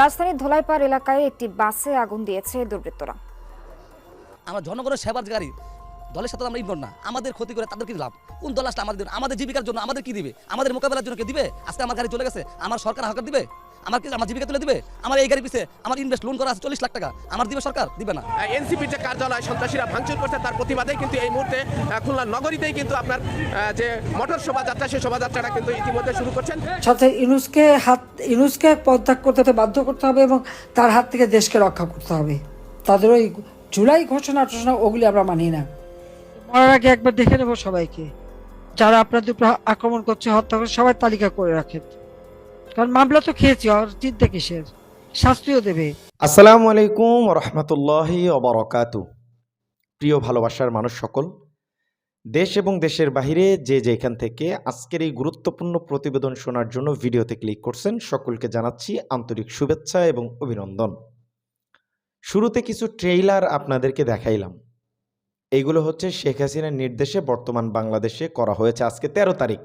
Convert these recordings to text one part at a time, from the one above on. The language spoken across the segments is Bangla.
রাজধানীর ধোলাইপাড় এলাকায় একটি বাসে আগুন দিয়েছে দুর্বৃত্তরা। আমরা জনগণের সেবার গাড়ি দলের সাথে আমরা ইনভলভ না। আমাদের ক্ষতি করে তাদের কি লাভ? কোন দল আসলে আমাদের আমাদের জীবিকার জন্য আমাদের কি দিবে? আমাদের মোকাবেলার জন্য কে দিবে? আজকে আমার গাড়ি চলে গেছে, আমার সরকার হাকার দিবে? আমার কি আমার জীবিকা তুলে দিবে? আমার এই গাড়ি পিছে আমার ইনভেস্ট লোন করা আছে চল্লিশ লাখ টাকা। আমার দিবে সরকার? দিবে না। এনসিপির যে কার্যালয় সন্ত্রাসীরা ভাঙচুর করছে তার প্রতিবাদে কিন্তু এই মুহূর্তে খুলনা নগরীতেই কিন্তু আপনার যে মোটর শোভাযাত্রা সেই শোভাযাত্রাটা কিন্তু ইতিমধ্যে শুরু করছেন। সাথে ইনুসকে হাত ইনুসকে পদত্যাগ করতে বাধ্য করতে হবে এবং তার হাত থেকে দেশকে রক্ষা করতে হবে। তাদের ওই জুলাই ঘোষণা টোষণা ওগুলি আমরা মানি না। মরার আগে একবার দেখে নেব সবাইকে। যারা আপনাদের উপর আক্রমণ করছে হত্যা করছে সবাই তালিকা করে রাখেন। কারণ মামলা তো খেয়েছি আর চিন্তা কিসের? শাস্তিও দেবে। আসসালামু আলাইকুম রহমতুল্লাহি অবরকাতু প্রিয় ভালোবাসার মানুষ সকল, দেশ এবং দেশের বাহিরে যে যেখান থেকে আজকের এই গুরুত্বপূর্ণ প্রতিবেদন শোনার জন্য ভিডিওতে ক্লিক করছেন, সকলকে জানাচ্ছি আন্তরিক শুভেচ্ছা এবং অভিনন্দন। শুরুতে কিছু ট্রেইলার আপনাদেরকে দেখাইলাম। এইগুলো হচ্ছে শেখ হাসিনার নির্দেশে বর্তমান বাংলাদেশে করা হয়েছে আজকে তেরো তারিখ।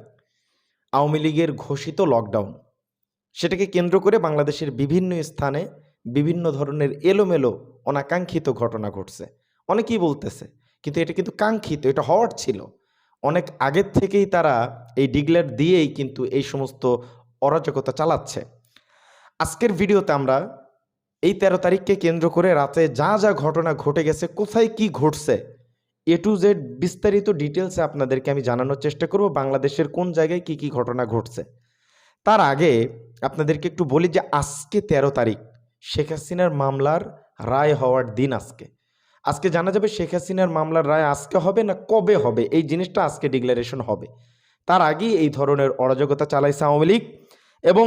আওয়ামী লীগের ঘোষিত লকডাউন সেটাকে কেন্দ্র করে বাংলাদেশের বিভিন্ন স্থানে বিভিন্ন ধরনের এলোমেলো, অনাকাঙ্ক্ষিত ঘটনা ঘটছে। অনেকেই বলতেছে, কিন্তু এটা কিন্তু কাঙ্ক্ষিত, এটা হওয়ার ছিল। অনেক আগের থেকেই তারা এই ডিগলার দিয়েই কিন্তু এই সমস্ত অরাজকতা চালাচ্ছে। আজকের ভিডিওতে আমরা এই তেরো তারিখকে কেন্দ্র করে রাতে যা যা ঘটনা ঘটে গেছে, কোথায় কি ঘটছে, এ টু জেড বিস্তারিত ডিটেলসে আপনাদেরকে আমি জানানোর চেষ্টা করব, বাংলাদেশের কোন জায়গায় কি কি ঘটনা ঘটছে। তার আগে আপনাদেরকে একটু বলি যে আজকে তেরো তারিখ, শেখ হাসিনার মামলার রায় হওয়ার দিন আজকে। আজকে জানা যাবে শেখ হাসিনার মামলার রায় আজকে হবে না কবে হবে, এই জিনিসটা আজকে ডিক্লারেশন হবে। তার আগেই এই ধরনের অরাজকতা চালাইছে আওয়ামী লীগ এবং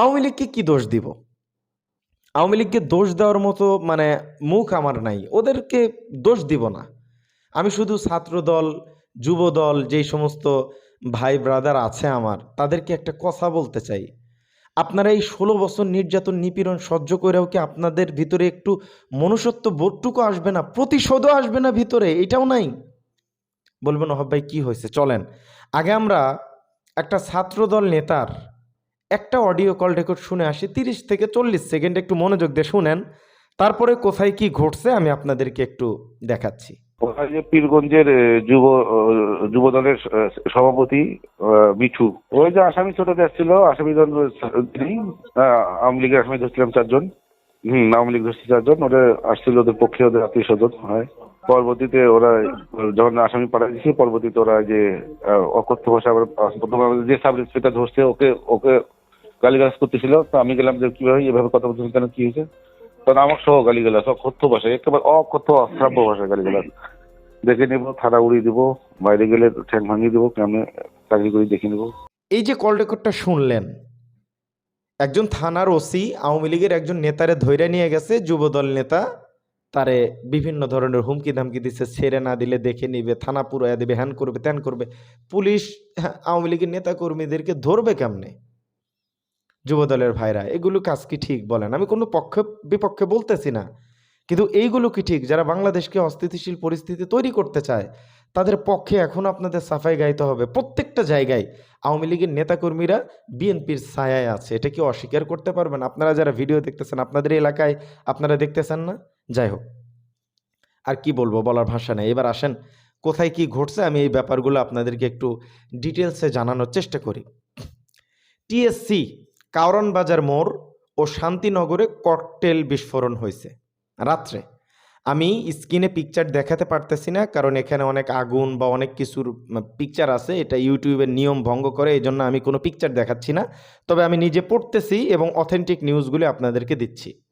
আওয়ামী লীগকে কী দোষ দিব? আওয়ামী লীগকে দোষ দেওয়ার মতো মানে মুখ আমার নাই, ওদেরকে দোষ দিব না। আমি শুধু ছাত্রদল, যুবদল, যেই সমস্ত ভাই ব্রাদার আছে আমার, তাদেরকে একটা কথা বলতে চাই। আপনারা এই ষোলো বছর নির্যাতন, নিপীড়ন সহ্য করেও কি আপনাদের ভিতরে একটু মনুষ্যত্ব বোধটুকু আসবে না? প্রতিশোধও আসবে না ভিতরে, এটাও নাই। বলবেন হব ভাই, কী হয়েছে? চলেন। আগে আমরা একটা ছাত্রদল নেতার একটা অডিও কল রেকর্ড শুনে আসি, তিরিশ থেকে চল্লিশ সেকেন্ড একটু মনোযোগ দিয়ে শুনেন। তারপরে কোথায় কি ঘটছে আমি আপনাদেরকে একটু দেখাচ্ছি। ওরা পীরগঞ্জের যুব ও, যুব দলের সভাপতি মিঠু। ওই যে আসামি ছোট আসছিল আসামি তিনি আওয়ামী লীগের আসামি ধরছিলাম চারজন। হম আওয়ামী লীগ ধরছে চারজন ওরা আসছিল ওদের পক্ষে ওদের আত্মীয় স্বজন হয়। পরবর্তীতে ওরা যখন আসামি পাঠা দিয়েছে পরবর্তীতে ওরা যে অকথ্য ভাষা যে সাব ইন্সপেক্টর ধরছে ওকে ওকে গালিগালাজ করতেছিল। তো আমি গেলাম যে কীভাবে এভাবে কথা বলছেন কেন কি হয়েছে? আমার সহ অকথ্য একেবারে অকথ্য অশ্রাব্য দেখে উড়িয়ে দেবো বাইরে গেলে ঠ্যাং ভাঙিয়ে কেমনে চাকরি করে দেখে নেব। এই যে কল রেকর্ডটা শুনলেন একজন থানার ওসি আওয়ামী লীগের একজন নেতারে ধৈর্য নিয়ে গেছে যুবদল নেতা তারে বিভিন্ন ধরনের হুমকি ধামকি দিচ্ছে ছেড়ে না দিলে দেখে নিবে থানা পুরাইয়া দেবে হ্যান করবে ত্যান করবে। পুলিশ হ্যাঁ, আওয়ামী লীগের নেতা কর্মীদেরকে ধরবে কেমনে? যুবদলের ভাইরা, এগুলো কাজ কি ঠিক? বলেন। আমি কোনো পক্ষে, বিপক্ষে বলতেছি না। কিন্তু এইগুলো কি ঠিক? যারা বাংলাদেশকে অস্থিতিশীল পরিস্থিতি তৈরি করতে চায়, তাদের পক্ষে এখন আপনাদের সাফাই গাইতে হবে। প্রত্যেকটা জায়গায় আওয়ামী লীগের নেতাকর্মীরা বিএনপির ছায়ায় আছে। এটা কি অস্বীকার করতে পারবেন? আপনারা যারা ভিডিও দেখতেছেন, আপনাদের এলাকায় আপনারা দেখতেছেন না? যাই হোক। আর কি বলব, বলার ভাষা নেই। এবার আসেন, কোথায় কি ঘটছে আমি এই ব্যাপারগুলো আপনাদেরকে একটু ডিটেলসে জানানোর চেষ্টা করি। টিএসসি কারণ বাজার মোড় ও শান্তিনগরে ককটেল বিস্ফোরণ হয়েছে। রাত্রে। আমি স্ক্রিনে পিকচার দেখাতে পারতেছি না, কারণ এখানে অনেক আগুন বা অনেক কিছুর পিকচার আছে, এটা ইউটিউবের নিয়ম ভঙ্গ করে এই জন্য আমি কোনো পিকচার দেখাচ্ছি না। তবে আমি নিজে পড়তেছি এবং অথেন্টিক নিউজগুলি আপনাদেরকে দিচ্ছি।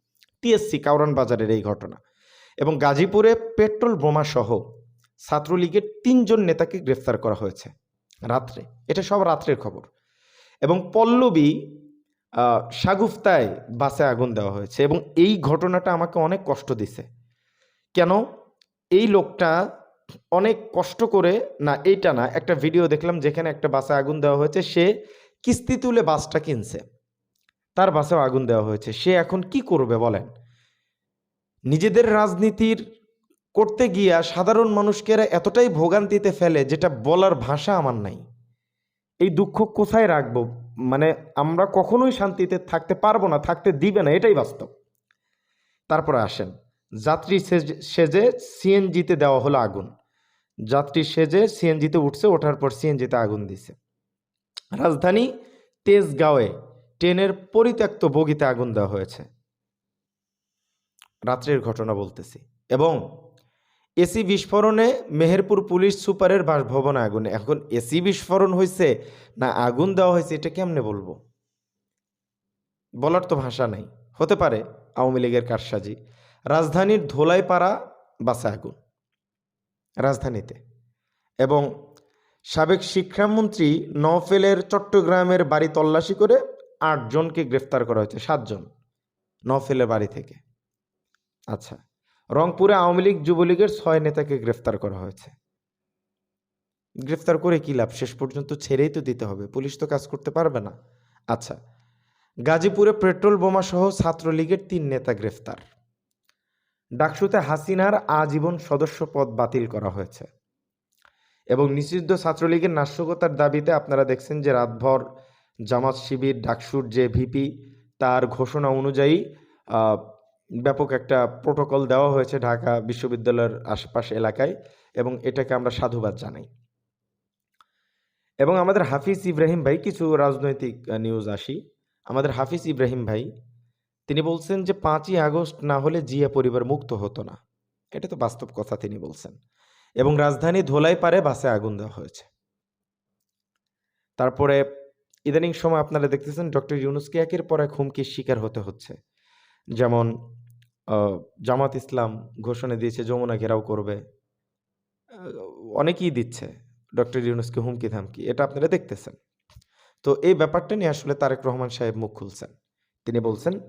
টিএসসি কাউরান বাজারের এই ঘটনা। এবং গাজীপুরে পেট্রোল বোমা সহ ছাত্রলীগের তিনজন নেতাকে গ্রেফতার করা হয়েছে। রাত্রে। এটা সব রাত্রের খবর। এবং পল্লবী সাগুফতায় বাসে আগুন দেওয়া হয়েছে এবং এই ঘটনাটা আমাকে অনেক কষ্ট দিছে। কেন? এই লোকটা অনেক কষ্ট করে, না, এইটা না, একটা ভিডিও দেখলাম যেখানে একটা বাসে আগুন দেওয়া হয়েছে, সে কিস্তি তুলে বাসটা কিনছে। তার বাসেও আগুন দেওয়া হয়েছে। সে এখন কি করবে বলেন? নিজেদের রাজনীতির করতে গিয়া সাধারণ মানুষকে এতটাই ভোগান্তিতে ফেলে যেটা বলার ভাষা আমার নাই। এই দুঃখ কোথায় রাখব? মানে আমরা কখনোই শান্তিতে থাকতে পারব না, থাকতে দিবে না, এটাই বাস্তব। তারপরে আসেন, যাত্রী সেজে- সিএনজিতে দেওয়া হলো আগুন। যাত্রী সেজে সিএনজিতে উঠছে, ওঠার পর সিএনজিতে আগুন দিছে। রাজধানী তেজগাঁওয়ে ট্রেনের পরিত্যক্ত বগিতে আগুন দেওয়া হয়েছে। রাত্রের ঘটনা বলতেছি। এবং এসি বিস্ফোরণে মেহেরপুর পুলিশ সুপারের বাসভবনে আগুন। এখন এসি বিস্ফোরণ হয়েছে না আগুন দেওয়া হয়েছে এটা কেমনে বলব? বলার তো ভাষা নাই। হতে পারে আওয়ামী লীগের কারসাজি। রাজধানীর ধোলাইপাড়া বাসে আগুন, রাজধানীতে। এবং সাবেক শিক্ষামন্ত্রী নওফেলের চট্টগ্রামের বাড়ি তল্লাশি করে আটজনকে গ্রেফতার করা হয়েছে, সাতজন নওফেলের বাড়ি থেকে। আচ্ছা রংপুরে আওয়ামী লীগ যুবলীগের ছয় নেতাকে গ্রেফতার করা হয়েছে। গ্রেফতার করে কি লাভ? শেষ পর্যন্ত ছেড়েই তো দিতে হবে। পুলিশ তো কাজ করতে পারবে না। আচ্ছা গাজীপুরে পেট্রোল বোমা সহ ছাত্রলীগের তিন নেতা গ্রেফতার। ডাকসুতে হাসিনার আজীবন সদস্য পদ বাতিল করা হয়েছে। এবং নিষিদ্ধ ছাত্রলীগের নাশকতার দাবিতে আপনারা দেখছেন যে রাতভর জামাত শিবির, ডাকসুর যে ভিপি, তার ঘোষণা অনুযায়ী ব্যাপক একটা প্রোটোকল দেওয়া হয়েছে ঢাকা বিশ্ববিদ্যালয়ের আশেপাশ এলাকায় এবং এটাকে আমরা সাধুবাদ জানাই। এবং আমাদের হাফিজ ইব্রাহিম ভাই কিছু রাজনৈতিক নিউজ আসি। আমাদের হাফিজ ইব্রাহিম ভাই, তিনি বলছেন যে পাঁচই আগস্ট না হলে জিয়া পরিবার মুক্ত হতো না। এটা তো বাস্তব কথা তিনি বলছেন। এবং রাজধানী ধোলাই পারে বাসে আগুন দেওয়া হয়েছে। তারপরে ইদানিং সময় আপনারা দেখতেছেন ডক্টর ইউনুসকে একের পর হুমকির শিকার হতে হচ্ছে। যেমন জামাত ইসলাম ঘোষণা দিয়েছে যমুনা ঘেরাও করবে। অনেকেই দিচ্ছে। ডক্টর ইউনুসকে হুমকি ধামকি, এটা আপনারা দেখতেছেন। তো এই ব্যাপারটা নিয়ে আসলে তারেক রহমান সাহেব মুখ খুলছেন। তিনি বলছেন,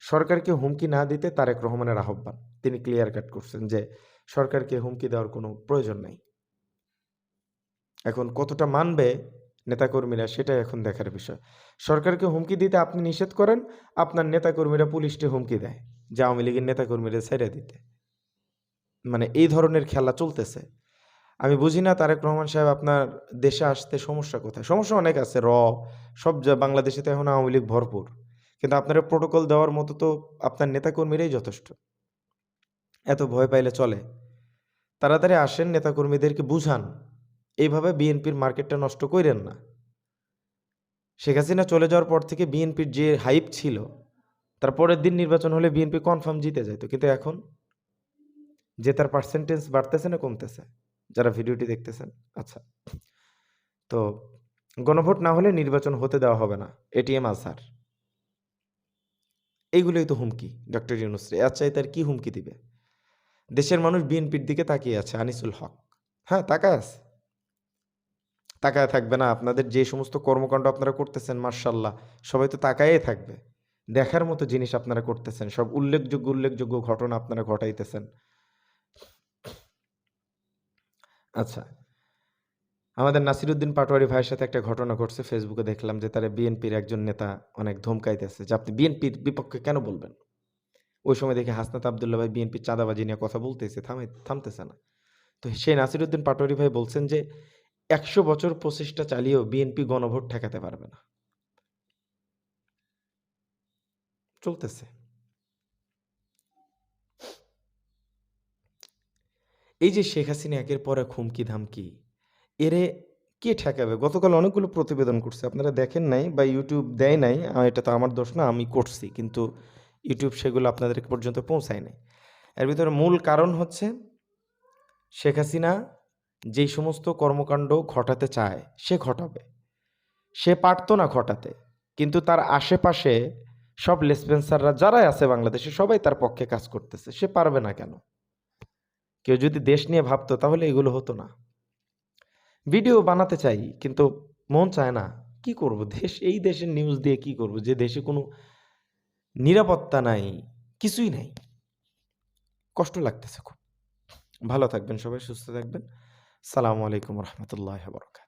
সরকারকে হুমকি না দিতে তারেক রহমানের আহ্বান। তিনি ক্লিয়ার কাট করছেন যে, সরকারকে হুমকি দেওয়ার কোনো প্রয়োজন নাই। এখন কতটা মানবে নেতাকর্মীরা, সেটাই এখন দেখার বিষয়। সরকারকে হুমকি দিতে আপনি নিষেধ করেন, আপনার নেতাকর্মীরা পুলিশকে হুমকি দেয়। যে আওয়ামী লীগের নেতাকর্মীরা ছেড়ে দিতে। মানে এই ধরনের খেলা চলতেছে। আমি বুঝি না তারেক রহমান সাহেব আপনার দেশে আসতে সমস্যা কোথায়? সমস্যা অনেক আছে, র, সব বাংলাদেশে তো এখন আওয়ামী লীগ ভরপুর। কিন্তু আপনারা প্রোটোকল দেওয়ার মতো তো আপনার নেতাকর্মীরাই যথেষ্ট। এত ভয় পাইলে চলে। তাড়াতাড়ি আসেন, নেতাকর্মীদেরকে বুঝান। এইভাবে বিএনপির মার্কেটটা নষ্ট করেন না। শেখ হাসিনা চলে যাওয়ার পর থেকে বিএনপির যে হাইপ ছিল তার পরের দিন নির্বাচন হলে বিএনপি কনফার্ম জিতে যেত কিন্তু এখন জেতার পার্সেন্টেজ বাড়তেছে না কমতেছে? যারা ভিডিওটি দেখতেছেন আচ্ছা। তো গণভোট না হলে নির্বাচন হতে দেওয়া হবে না। এটিএম আসার এইগুলোই তো হুমকি ডক্টর ইউনুস রে। এর চাইতে আর কি হুমকি দিবে? দেশের মানুষ বিএনপির দিকে তাকিয়ে আছে, আনিসুল হক। হ্যাঁ তাকায় আছে। তাকায় থাকবে না। আপনাদের যে সমস্ত কর্মকাণ্ড আপনারা করতেছেন মার্শাল্লাহ সবাই তো তাকায়ে থাকবে। দেখার মতো জিনিস আপনারা করতেছেন, সব উল্লেখযোগ্য উল্লেখযোগ্য ঘটনা আপনারা ঘটাইতেছেন। আচ্ছা আমাদের নাসিরুদ্দিন পাটোয়ারি ভাইয়ের সাথে একটা ঘটনা ঘটছে, ফেসবুকে দেখলাম যে তারা বিএনপির একজন নেতা অনেক ধমকাইতেছে যে আপনি বিএনপির বিপক্ষে কেন বলবেন? ওই সময় দেখে হাসনাত আবদুল্লাহ ভাই বিএনপির চাঁদাবাজি নিয়ে কথা বলতেছে, থামে, থামতেছে না। তো সেই নাসিরুদ্দিন পাটোয়ারি ভাই বলছেন যে একশো বছর প্রচেষ্টা চালিয়েও বিএনপি গণভোট ঠেকাতে পারবে না। চলতেছে। এই যে শেখ হাসিনা একের পর এক হুমকি ধামকি এরে কে ঠেকাবে? গতকাল অনেকগুলো প্রতিবেদন করছে। আপনারা দেখেন নাই বা ইউটিউব দেয় নাই এটা তো আমার দোষ না, আমি করছি, কিন্তু ইউটিউব সেগুলো আপনাদের পর্যন্ত পৌঁছায় নাই। এর ভিতরে মূল কারণ হচ্ছে শেখ হাসিনা যেই সমস্ত কর্মকাণ্ড ঘটাতে চায়, সে ঘটাবে। সে পারতো না ঘটাতে, কিন্তু তার আশেপাশে সব লেসপেন্সাররা যারাই আছে বাংলাদেশে, সবাই তার পক্ষে কাজ করতেছে। সে পারবে না কেন? কেউ যদি দেশ নিয়ে ভাবতো, তাহলে এগুলো হতো না। ভিডিও বানাতে চাই, কিন্তু মন চায় না। কি করব? দেশ, এই দেশের নিউজ দিয়ে কি করব? যে দেশে কোনো নিরাপত্তা নাই, কিছুই নাই। কষ্ট লাগতেছে খুব। ভালো থাকবেন সবাই, সুস্থ থাকবেন। সালামু আলাইকুম রহমতুল্লাহ বরকাত